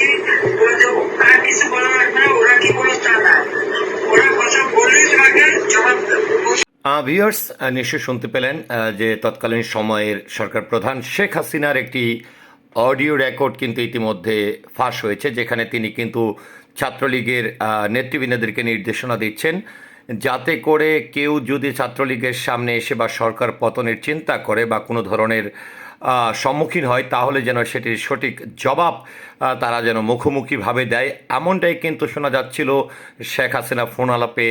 বলছি ওরা তো কিছু বলা লাগবে না ওরা কি তা না ওরা কথা বললেই তোমাকে জবাব নিশ্চয়ই শুনতে পেলেন যে তৎকালীন সময়ের সরকার প্রধান শেখ হাসিনার একটি অডিও রেকর্ড কিন্তু ইতিমধ্যে ফাঁস হয়েছে, যেখানে তিনি কিন্তু ছাত্রলীগের নেতৃবৃন্দদেরকে নির্দেশনা দিচ্ছেন, যাতে করে কেউ যদি ছাত্রলীগের সামনে এসে বা সরকার পতনের চিন্তা করে বা কোনো ধরনের সম্মুখীন হয়, তাহলে যেন সেটির সঠিক জবাব তারা যেন মুখোমুখিভাবে দেয়। এমনটাই কিন্তু শোনা যাচ্ছিল শেখ হাসিনা ফোন আলাপে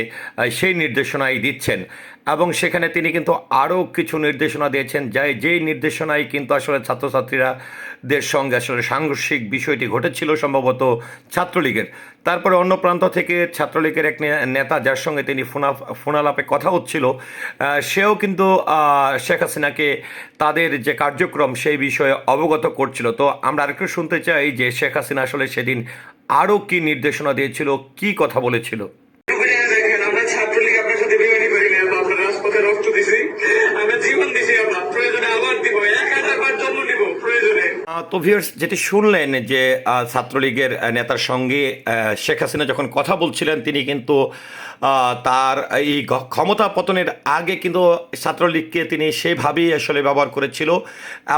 সেই নির্দেশনাই দিচ্ছেন। এবং সেখানে তিনি কিন্তু আরও কিছু নির্দেশনা দিয়েছেন। যাই যেই নির্দেশনায় কিন্তু আসলে ছাত্রছাত্রীরা দের সঙ্গে আসলে সাংঘর্ষিক বিষয়টি ঘটেছিল সম্ভবত ছাত্রলীগের। তারপরে অন্য প্রান্ত থেকে ছাত্রলীগের এক নেতা যার সঙ্গে তিনি ফোনা ফোনালাপে কথা হচ্ছিল সেও কিন্তু শেখ হাসিনাকে তাদের যে কার্যক্রম সেই বিষয়ে অবগত করছিল। তো আমরা আরেকটু শুনতে চাই যে শেখ হাসিনা আসলে সেদিন আরও কি নির্দেশনা দিয়েছিল, কি কথা বলেছিল? তো ভিউয়ার্স যেটি শুনলেন যে ছাত্রলীগের নেতার সঙ্গে শেখ হাসিনা যখন কথা বলছিলেন, তিনি কিন্তু তার এই ক্ষমতা পতনের আগে কিন্তু ছাত্রলীগকে তিনি সেভাবেই আসলে ব্যবহার করেছিল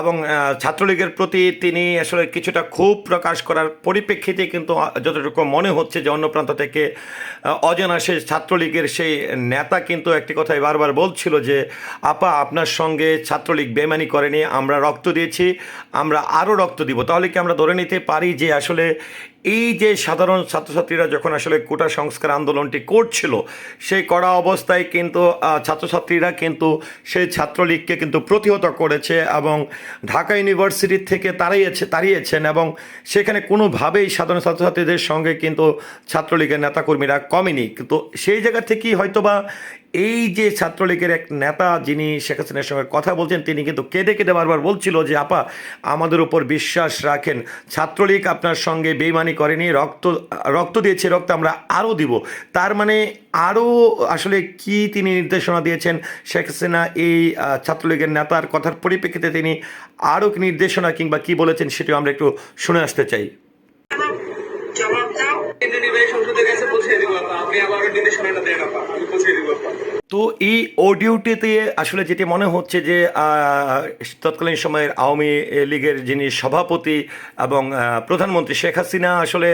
এবং ছাত্রলীগের প্রতি তিনি আসলে কিছুটা ক্ষোভ প্রকাশ করার পরিপ্রেক্ষিতে কিন্তু যতটুকু মনে হচ্ছে যে অন্য প্রান্ত থেকে অজানা সে ছাত্রলীগের সেই নেতা কিন্তু একটি কথাই বারবার বলছিল যে, আপা, আপনার সঙ্গে ছাত্রলীগ বেমানি করেনি, আমরা রক্ত দিয়েছি, আমরা আরও রক্ত দিব। তাহলে কি আমরা ধরে নিতে পারি যে আসলে এই যে সাধারণ ছাত্রছাত্রীরা যখন আসলে কোটা সংস্কার আন্দোলনটি করছিল, সেই কড়া অবস্থায় কিন্তু ছাত্রছাত্রীরা কিন্তু সেই ছাত্রলীগকে কিন্তু প্রতিহত করেছে এবং ঢাকা ইউনিভার্সিটি থেকে তাড়িয়েছে, তাড়িয়েছেন এবং সেখানে কোনোভাবেই সাধারণ ছাত্রছাত্রীদের সঙ্গে কিন্তু ছাত্রলীগের নেতাকর্মীরা কমেনি। কিন্তু সেই জায়গা থেকেই হয়তোবা এই যে ছাত্রলীগের এক নেতা যিনি শেখ হাসিনার সঙ্গে কথা বলছেন, তিনি কিন্তু কেঁদে কেঁদে বারবার বলছিল যে, আপা, আমাদের উপর বিশ্বাস রাখেন। ছাত্রলীগ আপনার সঙ্গে বেইমানি করেনি, রক্ত রক্ত দিয়েছে, রক্ত আমরা আরও দিব। তার মানে আরও আসলে কি তিনি নির্দেশনা দিয়েছেন, শেখ হাসিনা এই ছাত্রলীগের নেতার কথার পরিপ্রেক্ষিতে তিনি আরও নির্দেশনা কিংবা কি বলেছেন সেটিও আমরা একটু শুনে আসতে চাই। তো এই অডিওটিতে আসলে যেটি মনে হচ্ছে যে তৎকালীন সময়ের আওয়ামী লীগের যিনি সভাপতি এবং প্রধানমন্ত্রী শেখ হাসিনা আসলে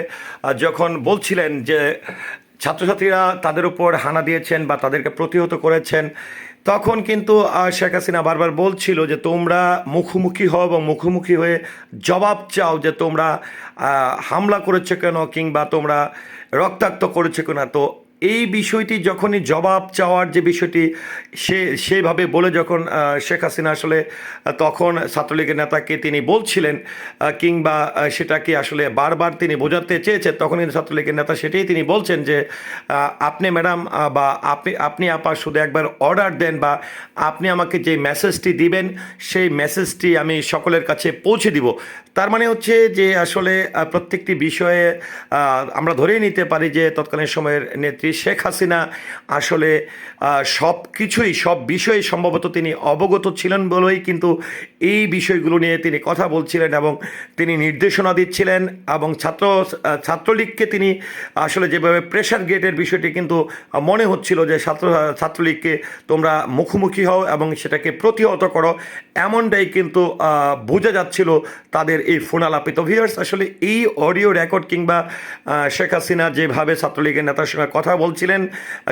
যখন বলছিলেন যে, ছাত্রছাত্রীরা তাদের উপর হানা দিয়েছেন বা তাদেরকে প্রতিহত করেছেন তখন কিন্তু শেখ হাসিনা বারবার বলছিল যে তোমরা মুখোমুখি হও এবং মুখোমুখি হয়ে জবাব চাও যে তোমরা হামলা করেছ কেন কিংবা তোমরা রক্তাক্ত করেছ কেন। তো এই বিষয়টি যখনই জবাব চাওয়ার যে বিষয়টি, সে সেভাবে বলে যখন শেখ হাসিনা আসলে তখন ছাত্রলীগের নেতাকে তিনি বলছিলেন কিংবা সেটাকে আসলে বারবার তিনি বোঝাতে চেয়েছেন, তখন কিন্তু ছাত্রলীগের নেতা সেটাই তিনি বলছেন যে আপনি ম্যাডাম বা আপনি আপনি আপা শুধু একবার অর্ডার দেন বা আপনি আমাকে যে মেসেজটি দিবেন, সেই মেসেজটি আমি সকলের কাছে পৌঁছে দিব। তার মানে হচ্ছে যে আসলে প্রত্যেকটি বিষয়ে আমরা ধরেই নিতে পারি যে তৎকালীন সময়ের নেত্রী শেখ হাসিনা আসলে সব কিছুই সব বিষয়ে সম্ভবত তিনি অবগত ছিলেন বলেই কিন্তু এই বিষয়গুলো নিয়ে তিনি কথা বলছিলেন এবং তিনি নির্দেশনা দিচ্ছিলেন এবং ছাত্র ছাত্রলীগকে তিনি আসলে যেভাবে প্রেশার গেটের বিষয়টি কিন্তু মনে হচ্ছিল যে ছাত্র, ছাত্রলীগকে তোমরা মুখোমুখি হও এবং সেটাকে প্রতিহত করো, এমনটাই কিন্তু বোঝা যাচ্ছিল তাদের এই ফোনালাপে তো ভিউয়ার্স আসলে এই অডিও রেকর্ড কিংবা শেখ হাসিনা যেভাবে ছাত্রলীগের নেতার সঙ্গে কথা বলছিলেন,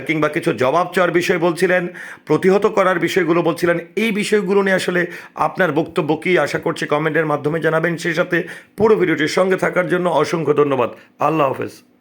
কিংবা কিছু জবাব চাওয়ার বিষয় বলছিলেন, প্রতিহত করার বিষয়গুলো বলছিলেন, এই বিষয়গুলো নিয়ে আসলে আপনার বক্তব্য কী? আশা করছি কমেন্টের মাধ্যমে জানাবেন। সেই সাথে পুরো ভিডিওটির সঙ্গে থাকার জন্য অসংখ্য ধন্যবাদ। আল্লাহ হাফেজ।